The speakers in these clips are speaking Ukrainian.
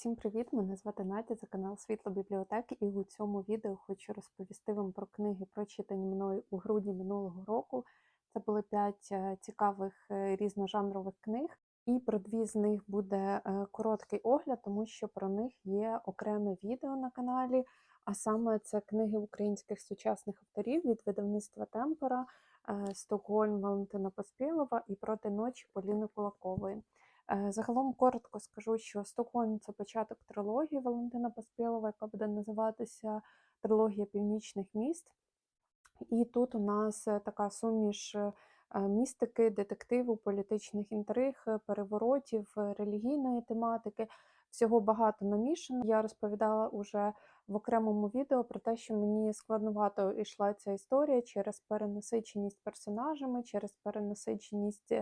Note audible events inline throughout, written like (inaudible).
Всім привіт! Мене звати Надя, це канал Світло бібліотеки, і у цьому відео хочу розповісти вам про книги, прочитані мною у грудні минулого року. Це були п'ять е, цікавих е, різножанрових книг, і про дві з них буде е, короткий огляд, тому що про них є окреме відео на каналі. А саме це книги українських сучасних авторів від видавництва Темпора, е, Стокгольм Валентина Поспілова і проти ночі Поліни Кулакової. Е, Загалом коротко скажу, що Стокгольм це початок трилогії Валентина Поспілова, яка буде називатися Трилогія північних міст. І тут у нас е, така суміш е, містики, детективу, політичних інтриг, переворотів, релігійної тематики. Всього багато намішано. Я розповідала уже в окремому відео про те, що мені складновато йшла ця історія через перенасиченість персонажами, через перенасиченість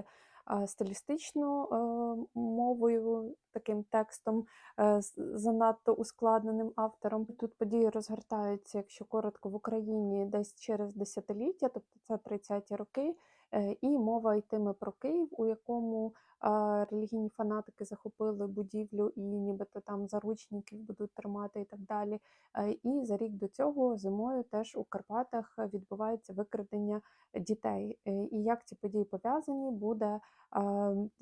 е, а, стилістичну е, мовою, таким текстом е, занадто ускладненим автором. Тут події розгортаються, якщо коротко, в Україні десь через десятиліття, тобто це 30-ті роки. Е, І мова йтиме про Київ, у якому релігійні фанатики захопили будівлю і нібито там заручників будуть тримати і так далі. Е, І за рік до цього зимою теж у Карпатах відбувається викрадення дітей. Е, І як ці події пов'язані, буде,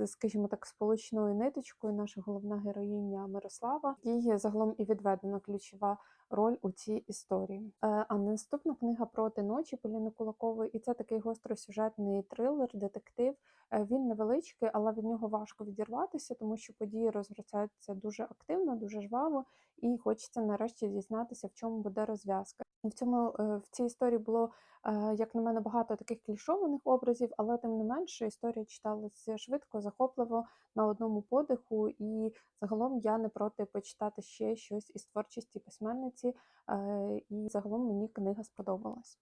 скажімо так, сполучною ниточкою наша головна героїня Мирослава. Їй загалом і відведена ключова роль у цій історії. Е, А наступна книга проти ночі Поліни Кулакової, і це такий гостросюжетний трилер, детектив. Він невеличкий, але від нього важко відірватися, тому що події розгортаються дуже активно, дуже жваво, і хочеться нарешті дізнатися, в чому буде розв'язка. В цьому е, в цій історії було, е, як на мене, багато таких клішованих образів, але тим не менше історія читалася швидко, захопливо на одному подиху, і загалом я не проти почитати ще щось із творчості письменниці, е, і загалом мені книга сподобалась.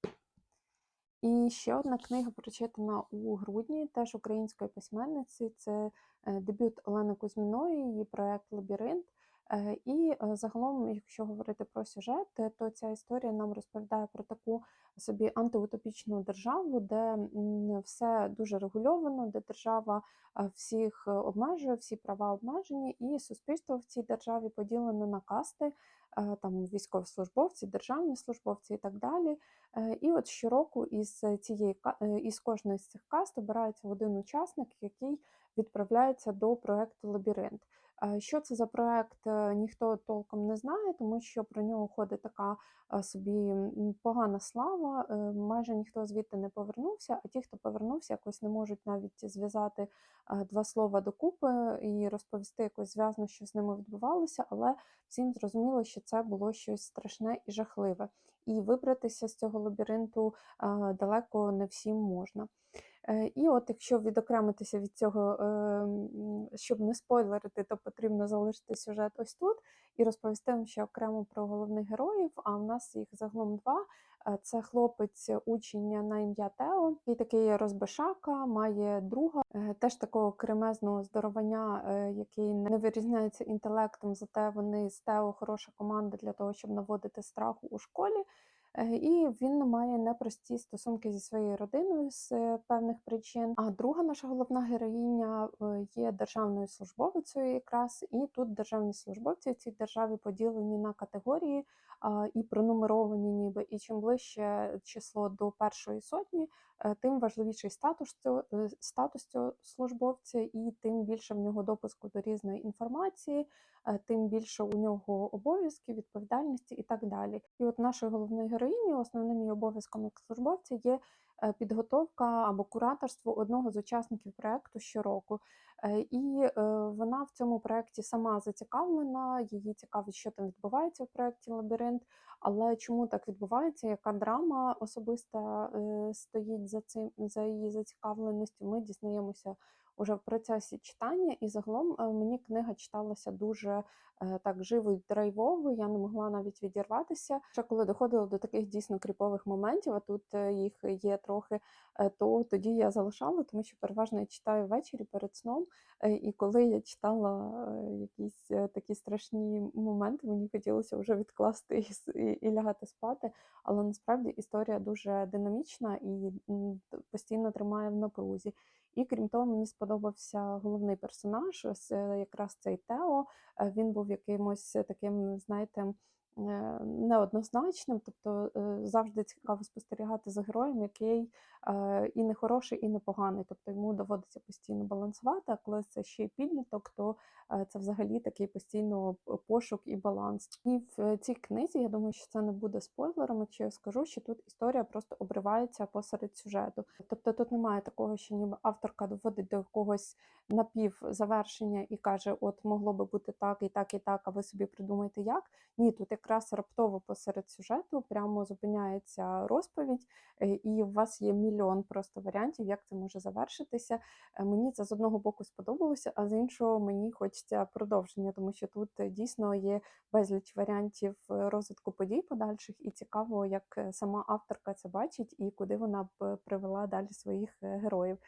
І ще одна книга прочитана у грудні, теж української письменниці. Це е, дебют Олени Кузьміної, її проект Лабіринт. Е, І е, загалом, якщо говорити про сюжет, то ця історія нам розповідає про таку собі антиутопічну державу, де все дуже регульовано, де держава всіх обмежує, всі права обмежені, і суспільство в цій державі поділено на касти, там військовослужбовці, державні службовці і так далі. Е, І от щороку із цієї е, із кожної з цих каст обирається один учасник, який відправляється до проекту Лабіринт. Е, Що це за проект, ніхто толком не знає, тому що про нього ходить така собі погана слава. Майже ніхто звідти не повернувся, а ті, хто повернувся, якось не можуть навіть зв'язати два слова докупи і розповісти якось зв'язно, що з ними відбувалося, але всім зрозуміло, що це було щось страшне і жахливе. І вибратися з цього лабіринту далеко не всім можна. Е, І от якщо відокремитися від цього, е, щоб не спойлерити, то потрібно залишити сюжет ось тут і розповісти вам ще окремо про головних героїв. А в нас їх загалом два. Е, Це хлопець учення на ім'я Тео, який такий розбишака, має друга, е, теж такого кремезного здоровання, е, який не вирізняється інтелектом, зате вони з Тео хороша команда для того, щоб наводити страху у школі. Е, І він має непрості стосунки зі своєю родиною з е, певних причин. А друга наша головна героїня е, є державною службовицею, якраз і тут державні службовці в цій державі поділені на категорії і пронумеровані, ніби. І чим ближче число до першої сотні, тим важливіший статус цього, е, статус цього службовця, і тим більше в нього допуску до різної інформації, е, тим більше у нього обов'язків, відповідальності і так далі. І от нашої головної героїні основним її обов'язком як службовця є е, підготовка або кураторство одного з учасників проекту щороку. Е, І е, вона в цьому проєкті сама зацікавлена, її цікавить, що там відбувається в проєкті Лабіринт. Але чому так відбувається? Яка драма особиста е, стоїть за цим за її зацікавленістю? Ми дізнаємося уже в процесі читання, і загалом е, мені книга читалася дуже е, так живо і драйвово. Я не могла навіть відірватися. Ще коли доходило до таких дійсно кріпових моментів, а тут е, їх є трохи, то тоді я залишала, тому що переважно я читаю ввечері перед сном. І коли я читала якісь такі страшні моменти, мені хотілося вже відкласти і, і, і лягати спати. Але насправді історія дуже динамічна і постійно тримає в напрузі. І крім того, мені сподобався головний персонаж, ось е, якраз цей Тео. Е, Він був якимось таким, знаєте, неоднозначним, тобто е, завжди цікаво спостерігати за героєм, який е, і не хороший, і не поганий. Тобто йому доводиться постійно балансувати. А коли це ще й підліток, то е, це взагалі такий постійно пошук і баланс. І в цій книзі я думаю, що це не буде спойлером, якщо я скажу, що тут історія просто обривається посеред сюжету. Тобто тут немає такого, що ніби авторка доводить до якогось напівзавершення і каже: От могло би бути так, і так, і так, а ви собі придумайте як. Ні, тут якраз раптово посеред сюжету прямо зупиняється розповідь, е, і у вас є мільйон просто варіантів, як це може завершитися. Е, Мені це з одного боку сподобалося, а з іншого мені хочеться продовження, тому що тут е, дійсно є безліч варіантів розвитку подій подальших, і цікаво, як сама авторка це бачить і куди вона б привела далі своїх героїв.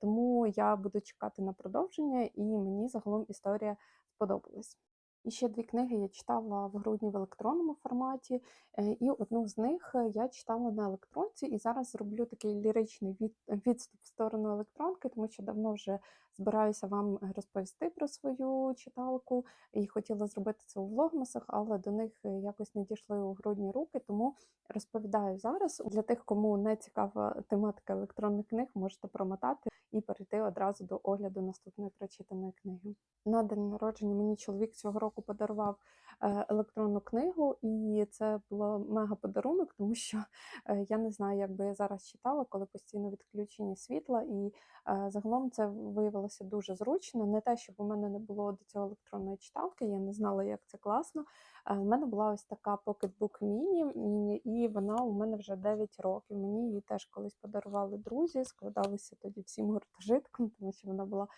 Тому я буду чекати на продовження, і мені загалом історія сподобалась. І ще дві книги я читала в грудні в електронному форматі, е, і одну з них е, я читала на електронці, і зараз зроблю такий ліричний від, відступ в сторону електронки, тому що давно вже збираюся вам е, розповісти про свою читалку, і хотіла зробити це у влогмасах, але до них е, якось не дійшли у грудні руки, тому розповідаю зараз. Для тих, кому не цікава тематика електронних книг, можете промотати і перейти одразу до огляду наступної прочитаної книги. На день народження мені чоловік цього року подарував електронну книгу, і це було мега подарунок, тому що е, я не знаю, як би я зараз читала, коли постійно відключення світла, і е, загалом це виявилося дуже зручно. Не те, щоб у мене не було до цього електронної читалки, я не знала, як це класно. Е, У мене була ось така Pocketbook Mini, і вона у мене вже 9 років. Мені її теж колись подарували друзі, складалися тоді всім гуртожитком, тому що вона була е,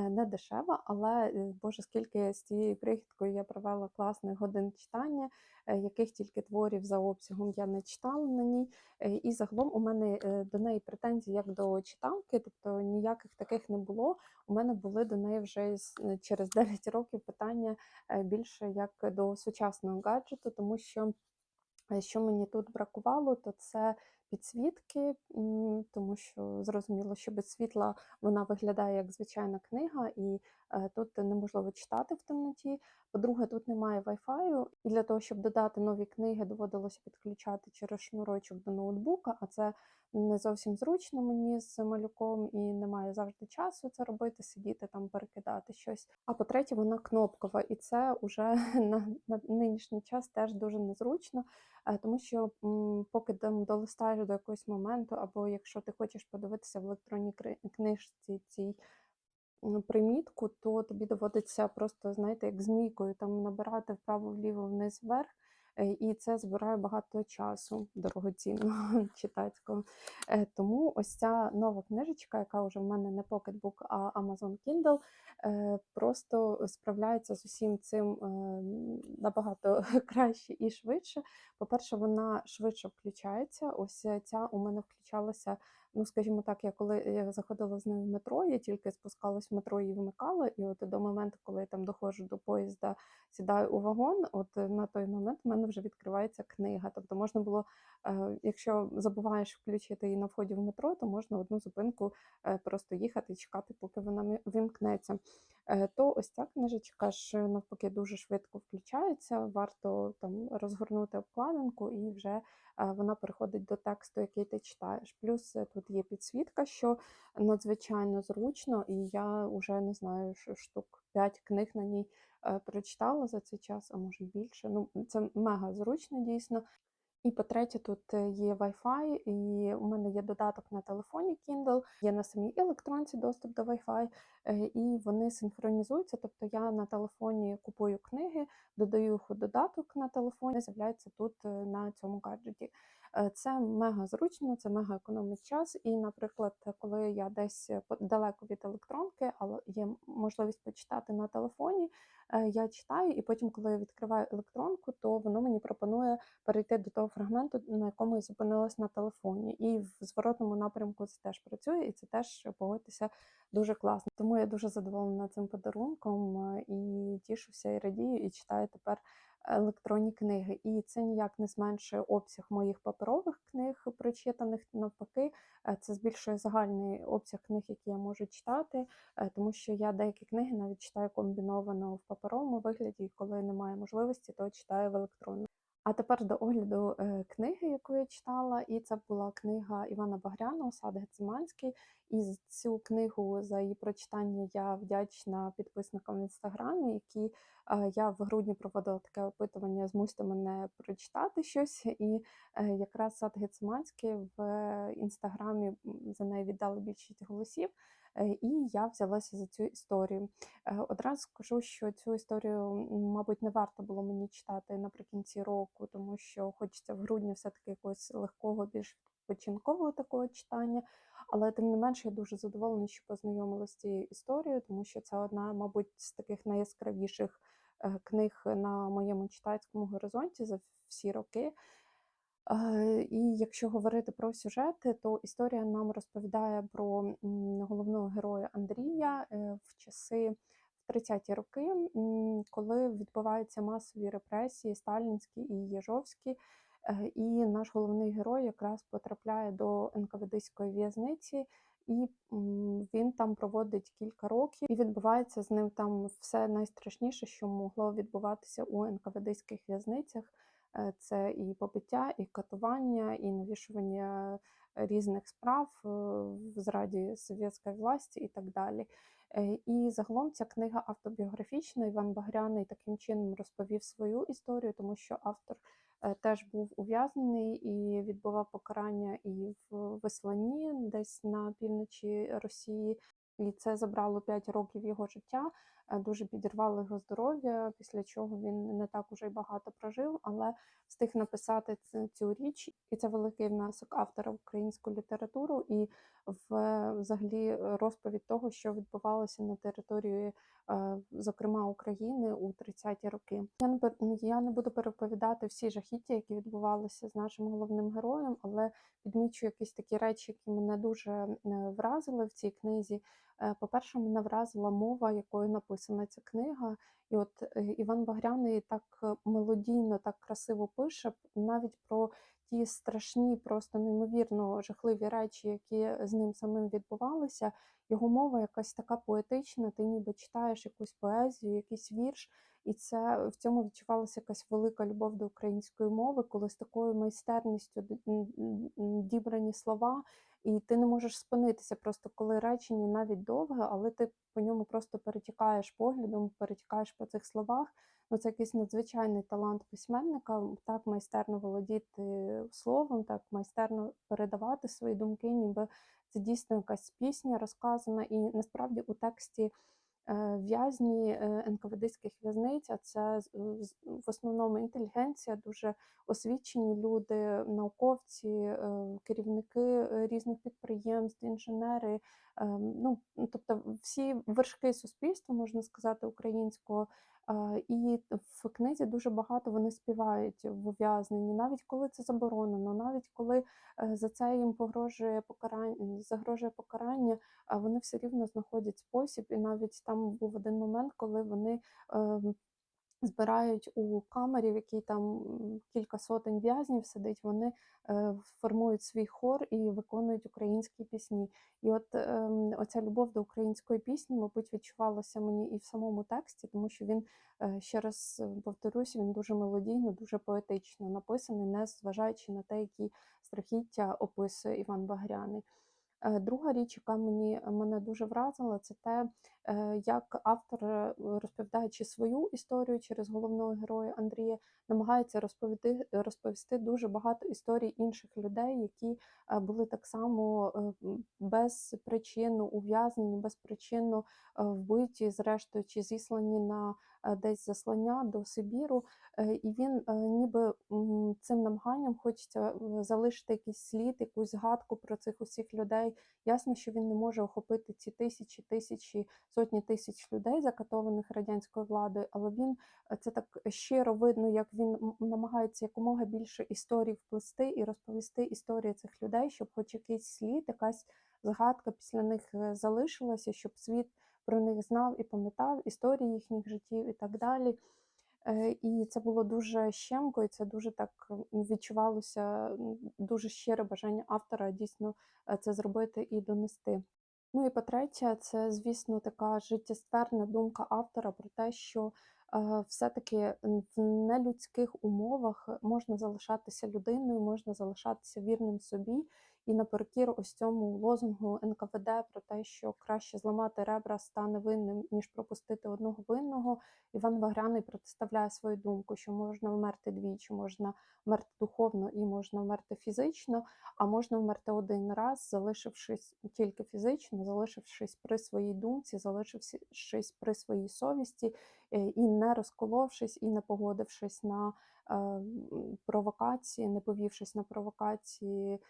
не дешева, але е, боже, скільки з цією крихіткою я провела класних годин читання, е, яких тільки творів за обсягом я не читала на ній. Е, І загалом у мене е, до неї претензії як до читалки, тобто ніяких таких не було. У мене були до неї вже е, через (laughs) 9 років питання е, більше як до сучасного гаджету, тому що е, що мені тут бракувало, то це підсвітки, тому що зрозуміло, що без світла вона виглядає як звичайна книга, і тут неможливо читати в темноті. По-друге, тут немає Wi-Fi, і для того, щоб додати нові книги, доводилося підключати через шнурочок до ноутбука, а це не зовсім зручно мені з малюком, і немає завжди часу це робити, сидіти там, перекидати щось. А по-третє, вона кнопкова, і це вже (laughs) на, на нинішній час теж дуже незручно, е, тому що м, поки долистаєш до якогось моменту, або якщо ти хочеш подивитися в електронній книжці цій примітку, то тобі доводиться просто, знаєте, як змійкою там набирати вправо-вліво, вниз вверх. е, І це збирає багато часу дорогоцінного (laughs) читацького. Е, Тому ось ця нова книжечка, яка вже в мене не Pocketbook, а Amazon Kindle, е, просто справляється з усім цим набагато (laughs) краще і швидше. По-перше, вона швидше включається. Ось ця у мене включалася. Ну, скажімо так, я коли я заходила з нею в метро, я тільки спускалась в метро і вмикала, і от до моменту, коли я там доходжу до поїзда, сідаю у вагон, от е, на той момент в мене вже відкривається книга. Тобто можна було, е, якщо забуваєш включити її на вході в метро, то можна одну зупинку е, просто їхати і чекати, поки вона вімкнеться. Е, То ось ця книжечка ж е, навпаки дуже швидко включається. Варто там розгорнути обкладинку і вже е, вона переходить до тексту, який ти читаєш. Плюс тут є підсвітка, що надзвичайно зручно, і я вже не знаю, що штук 5 книг на ній прочитала за цей час, а може більше. Ну, це мега зручно дійсно. І по-третє, тут е, є Wi-Fi, і у мене є додаток на телефоні Kindle, є на самій електронці доступ до Wi-Fi, е, і вони синхронізуються. Тобто я на телефоні купую книги, додаю їх у додаток на телефоні, з'являється тут е, на цьому гаджеті. Е, Це мега зручно, це мега економить час. І, наприклад, коли я десь е, далеко від електронки, але є можливість почитати на телефоні, е, я читаю, і потім, коли я відкриваю електронку, то воно мені пропонує перейти до того фрагменту, на якому я зупинилась на телефоні. І в зворотному напрямку це теж працює, і це теж погодьтеся дуже класно. Тому я дуже задоволена цим подарунком і тішуся і радію, і читаю тепер електронні книги. І це ніяк не зменшує обсяг моїх паперових книг прочитаних. Навпаки, е, це збільшує загальний обсяг книг, які я можу читати, е, тому що я деякі книги навіть читаю комбіновано в паперовому вигляді, і коли немає можливості, то читаю в електронному. А тепер до огляду е, книги, яку я читала, і це була книга Івана Багряного Сад Гециманський. І цю книгу за її прочитання я вдячна підписникам в інстаграмі, які е, я в грудні проводила таке опитування Змусьте мене прочитати щось. І е, якраз сад Гециманський в інстаграмі за неї віддали більшість голосів. Е, І я взялася за цю історію. Е, Одразу скажу, що цю історію, мабуть, не варто було мені читати наприкінці року, тому що хочеться в грудні все-таки якогось легкого, більш відпочинкового такого читання. Але тим не менше, я дуже задоволена, що познайомилася з цією історією, тому що це одна, мабуть, з таких найяскравіших е, книг на моєму читацькому горизонті за всі роки. Е, І якщо говорити про сюжети, то історія нам розповідає про головного героя Андрія е, в часи в 30-ті роки, коли відбуваються масові репресії, сталінські і єжовські. Е, І наш головний герой якраз потрапляє до НКВДської в'язниці, і він там проводить кілька років, і відбувається з ним там все найстрашніше, що могло відбуватися у НКВДських в'язницях. Е, Це і побиття, і катування, і навішування різних справ е, в зраді совєтської власті і так далі. Е, І загалом ця книга автобіографічна. Іван Багряний таким чином розповів свою історію, тому що автор е, теж був ув'язнений і відбував покарання і в висланні, десь на півночі Росії. І це забрало 5 років його життя, е, дуже підірвало його здоров'я, після чого він не так уже й багато прожив, але встиг написати цю річ. І це великий внесок автора в українську літературу і в взагалі розповідь того, що відбувалося на території, е, зокрема України у 30-ті роки. Я не пер- я не буду переповідати всі жахіття, які відбувалися з нашим головним героєм, але підмічу якісь такі речі, які мене дуже е, вразили в цій книзі. Е, По-перше, мене вразила мова, якою написана ця книга. І от Іван Багряний так мелодійно, так красиво пише навіть про ті страшні, просто неймовірно жахливі речі, які з ним самим відбувалися. Його мова якась така поетична, ти ніби читаєш якусь поезію, якийсь вірш, і це в цьому відчувалася якась велика любов до української мови, коли з такою майстерністю дібрані слова, і ти не можеш спинитися, просто коли речення навіть довге, але ти по ньому просто перетікаєш поглядом, перетікаєш по цих словах. Ну, це якийсь надзвичайний талант письменника, так майстерно володіти словом, так майстерно передавати свої думки, ніби це дійсно якась пісня розказана. І насправді у тексті е, в'язні е, НКВДських в'язниць, а це з- в основному інтелігенція, дуже освічені люди, науковці, е, керівники е, різних підприємств, інженери. е, Ну, тобто всі вершки суспільства, можна сказати, українського. І в книзі дуже багато вони співають в ув'язненні, навіть коли це заборонено, навіть коли е, за це їм погрожує покарання, загрожує покарання, вони все рівно знаходять спосіб. І навіть там був один момент, коли вони ем, збирають у камері, в якій там кілька сотень в'язнів сидить, вони е, формують свій хор і виконують українські пісні. І от ем, оця любов до української пісні, мабуть, відчувалася мені і в самому тексті, тому що він, е, ще раз е, повторюсь, він дуже мелодійно, дуже поетично написаний, не зважаючи на те, які страхіття описує Іван Багряний. Е, Друга річ, яка мені мене дуже вразила, це те, е, як автор, е, розповідаючи свою історію через головного героя Андрія, намагається розповісти, розповісти дуже багато історій інших людей, які були так само м, безпричинно ув'язнені, безпричинно вбиті, зрештою, чи зіслані на десь заслання до Сибіру. Е, І він е, ніби цим намаганням хочеться е, залишити якийсь слід, якусь згадку про цих усіх людей. Ясно, що він не може охопити ці тисячі, тисячі, сотні тисяч людей, закатованих радянською владою, але він е, це так щиро видно, як він намагається якомога більше історій вплести і розповісти історії цих людей, щоб хоч якийсь слід, якась згадка після них е, залишилася, щоб світ про них знав і пам'ятав історії їхніх життів і так далі. Е, І це було дуже щемко, і це дуже так відчувалося дуже щире бажання автора дійсно е, це зробити і донести. Ну і по-третє, це, звісно, така життєстверна думка автора про те, що е, все-таки в нелюдських умовах можна залишатися людиною, можна залишатися вірним собі. І наперекір ось цьому лозунгу НКВД про те, що краще зламати ребра стане винним, ніж пропустити одного винного. Іван Багряний протиставляє свою думку, що можна вмерти двічі, можна вмерти духовно і можна вмерти фізично, а можна вмерти один раз, залишившись тільки фізично, залишившись при своїй думці, залишившись при своїй совісті, і не розколовшись, і не погодившись на е, провокації, не повівшись на провокації е,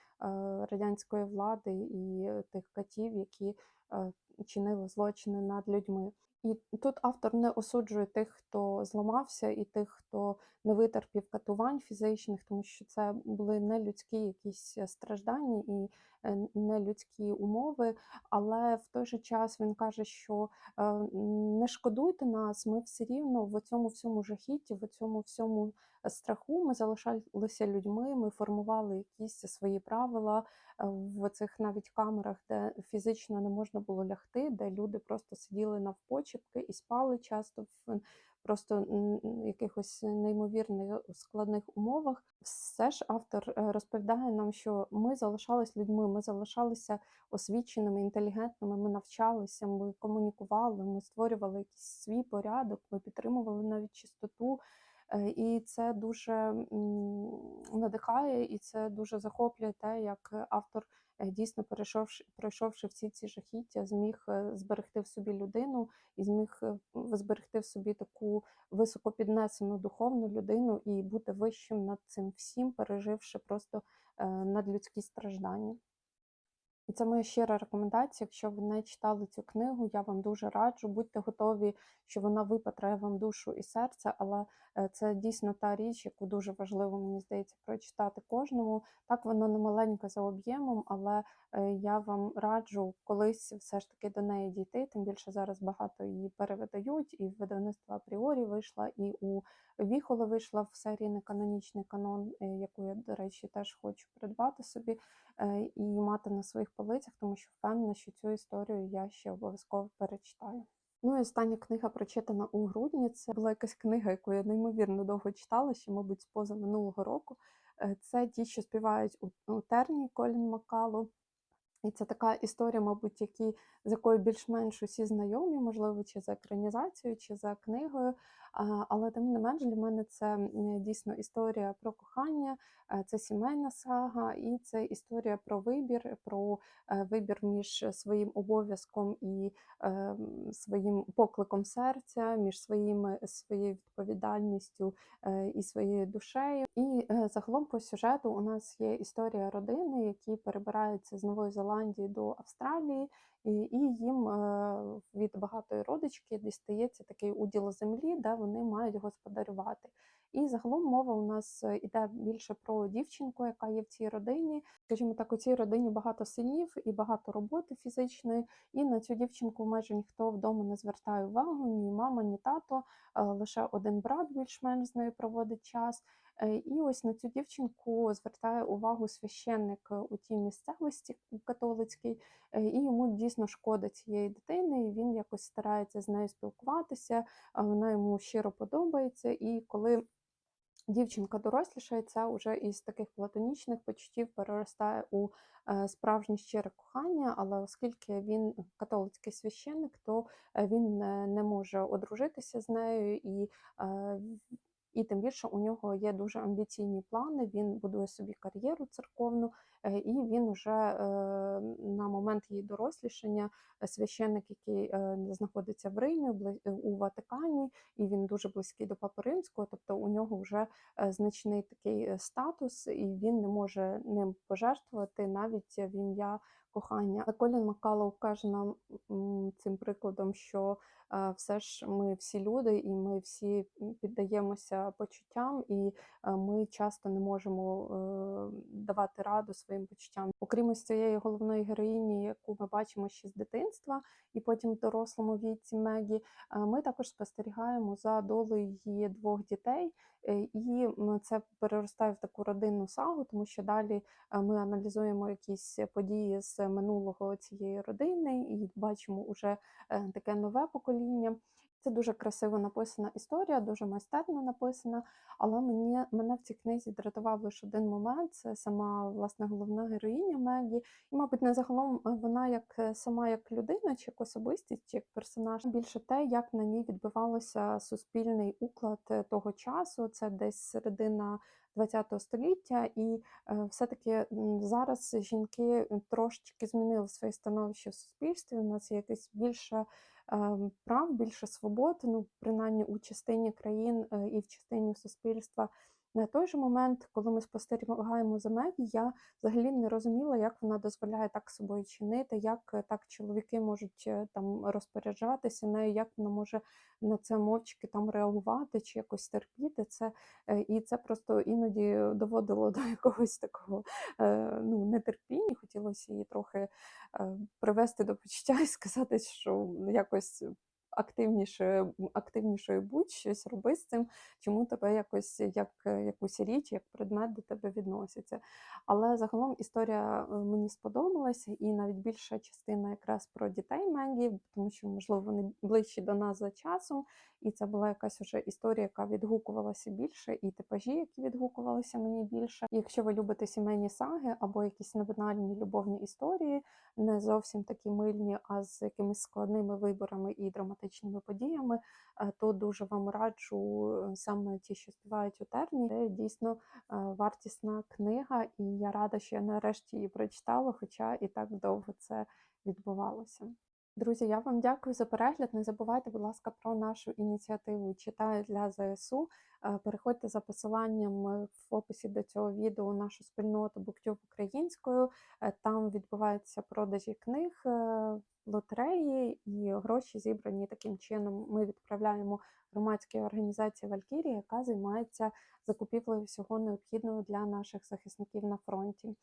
радянської влади і тих катів, які е, чинили злочини над людьми. І тут автор не осуджує тих, хто зламався, і тих, хто не витерпів катувань фізичних, тому що це були не людські якісь страждання і е, не людські умови. Але в той же час він каже, що е, не шкодуйте нас, ми все рівно в цьому всьому жахіті, в цьому всьому страху ми залишалися людьми, ми формували якісь свої правила е, в цих навіть камерах, де фізично не можна було лягти, де люди просто сиділи навпочепки і спали часто в просто якихось неймовірних складних умовах. Все ж автор е, розповідає нам, що ми залишались людьми, ми залишалися освіченими, інтелігентними, ми навчалися, ми комунікували, ми створювали якийсь свій порядок, ми підтримували навіть чистоту. Е, І це дуже надихає, і це дуже захоплює те, як автор е, дійсно перейшовши, пройшовши всі ці жахіття, зміг е, зберегти в собі людину і зміг е, зберегти в собі таку високопіднесену духовну людину і бути вищим над цим всім, переживши просто е, надлюдські страждання. І це моя щира рекомендація. Якщо ви не читали цю книгу, я вам дуже раджу. Будьте готові, що вона випатрає вам душу і серце, але е, це дійсно та річ, яку дуже важливо, мені здається, прочитати кожному. Так, вона не маленька за об'ємом, але е, я вам раджу колись все ж таки до неї дійти. Тим більше зараз багато її перевидають, і в видавництва апріорі вийшла, і у Віхоли вийшла в серії Неканонічний канон, е, яку я, до речі, теж хочу придбати собі і мати на своїх полицях, тому що впевнена, що цю історію я ще обов'язково перечитаю. Ну і остання книга прочитана у грудні. Це була якась книга, яку я неймовірно довго читала, ще, мабуть, з поза минулого року. Е, Це ті, що співають у терні Колін Макалу. І це така історія, мабуть, які, з якою більш-менш усі знайомі, можливо, чи за екранізацією, чи за книгою. Але тим не менш для мене це дійсно історія про кохання, е, це сімейна сага, і це історія про вибір, про е, вибір між своїм обов'язком і е, своїм покликом серця, між своїми своєю відповідальністю і своєю душею. І загалом по сюжету у нас є історія родини, які перебираються з Нової Зеландії до Австралії, і, їм е, від багатої родички дістається такий уділ землі, де вони мають господарювати. І загалом мова у нас е, іде більше про дівчинку, яка є в цій родині. Скажімо так, у цій родині багато синів і багато роботи фізичної. І на цю дівчинку майже ніхто вдома не звертає увагу, ні мама, ні тато, е, лише один брат більш-менш з нею проводить час. Е, І ось на цю дівчинку звертає увагу священник е, у тій місцевості католицькій, е, і йому дійсно шкода цієї дитини. І він якось старається з нею спілкуватися, вона йому щиро подобається. І коли дівчинка дорослішає, це вже із таких платонічних почуттів переростає у справжнє щире кохання, але оскільки він католицький священник, то він не може одружитися з нею і. І тим більше у нього є дуже амбіційні плани. Він будує собі кар'єру церковну, е, і він вже е, на момент її дорослішання е, священник, який знаходиться в Римі, у Ватикані, і він дуже близький до Папи Римського, тобто у нього вже значний такий статус, і він не може ним пожертвувати навіть в ім'я кохання. Колін Маккалоу каже нам цим прикладом, що е, все ж ми всі люди, і ми всі піддаємося почуттям, і е, ми часто не можемо е, давати раду своїм почуттям. Окрім ось цієї головної героїні, яку ми бачимо ще з дитинства, і потім в дорослому віці Мегі, е, ми також спостерігаємо за долею її двох дітей. Е, І це переростає в таку родинну сагу, тому що далі е, ми аналізуємо якісь події з минулого цієї родини і бачимо уже таке нове покоління. Це дуже красиво написана історія, дуже майстерно написана. Але мені мене в цій книзі дратував лише один момент. Це сама власне головна героїня Мегі. І, мабуть, не загалом е, вона як е, сама як людина, чи як особистість, чи як персонаж. Більше те, як на ній відбивалося суспільний уклад е, того часу. Це десь середина ХХ століття, і все-таки зараз жінки трошечки змінили своє становище в суспільстві. У нас є якесь більше прав, більше свобод, ну принаймні у частині країн е, і в частині суспільства. На той же момент, коли ми спостерігаємо за Мегі, я взагалі не розуміла, як вона дозволяє так собою чинити, як е, так чоловіки можуть е, там розпоряджатися нею, як вона може на це мовчки там реагувати чи якось терпіти це. Е, І це просто іноді доводило (laughs) до якогось такого ну, нетерпіння. Хотілося її трохи привести до почуття і сказати, що якось активніше, м, активнішою будь щось роби з цим, чому тебе якось як е, якусь річ, як предмет до тебе відноситься. Але загалом історія е, мені сподобалася, і навіть більша частина якраз про дітей Мегі, тому що, можливо, вони ближчі до нас за часом, і це була якась уже історія, яка відгукувалася більше, і типажі, які відгукувалися мені більше. І якщо ви любите сімейні саги або якісь невинальні любовні історії, не зовсім такі мильні, а з якимись складними виборами і драматичними подіями, е, то дуже вам раджу е, саме ті, що співають у терні. Це дійсно е, вартісна книга, і я рада, що я нарешті її прочитала, хоча і так довго це відбувалося. Друзі, я вам дякую за перегляд. Не забувайте, будь ласка, про нашу ініціативу Читаю для ЗСУ. Е, Переходьте за посиланням е, в описі до цього відео нашу спільноту BookTube українською. Е, Там відбуваються продажі книг, лотереї і гроші зібрані таким чином. Ми відправляємо громадській організації Валькірія, яка займається закупівлею всього необхідного для наших захисників на фронті.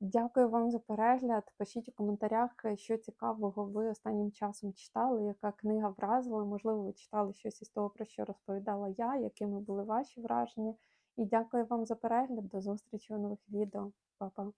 Дякую вам за перегляд. Пишіть у коментарях, е, що цікавого ви останнім часом читали, яка книга вразила. Можливо, ви читали щось із того, про що розповідала я, якими були ваші враження. І дякую вам за перегляд. До зустрічі у нових відео. Па-па!